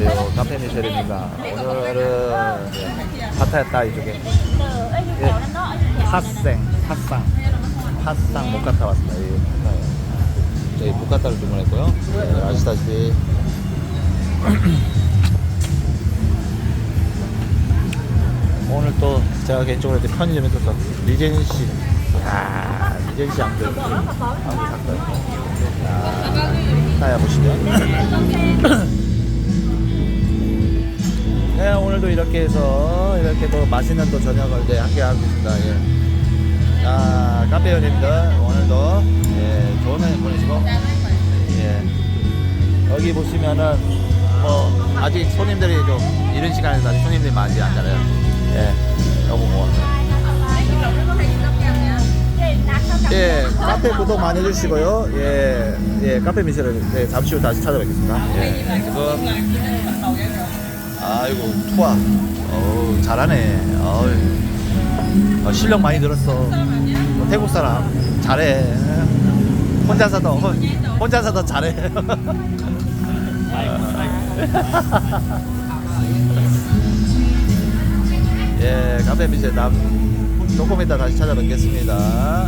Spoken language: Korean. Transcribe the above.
안녕하세요. 카페 미셸입니다. 오늘은 이제 파타야타 이쪽에 nhà 팥생, 팥상, 팥상 모카타 왔습니다. 이 모카타예요. 저희 모카타를 주문했고요. 네, 아시다시피 오늘 또 제가 개인적으로 이제 편의점에서 또 리젠시, 아 리젠시 안경 안경 샀어요. 자, 따야 보시죠. 오늘도 이렇게 해서 이렇게 또 맛있는 또 저녁을 네, 함께 하고 있습니다. 예. 자, 카페 연입들 오늘도 예, 좋은 하루 보내시고 예. 여기 보시면은 뭐 아직 손님들이 좀 이른 시간에서 아직 손님들이 많지 않잖아요. 예. 너무 뭐. 예, 카페 구독 많이 해주시고요. 예, 예, 카페 미션을 네, 잠시 후 다시 찾아뵙겠습니다. 예, 지금 아이고 투아, 어우 잘하네. 어우, 어, 실력 많이 늘었어. 뭐 태국 사람 잘해. 혼자서도 혼- 혼자서도 잘해. 예, 카페 미션 남 조금 이따 다시 찾아뵙겠습니다. 예.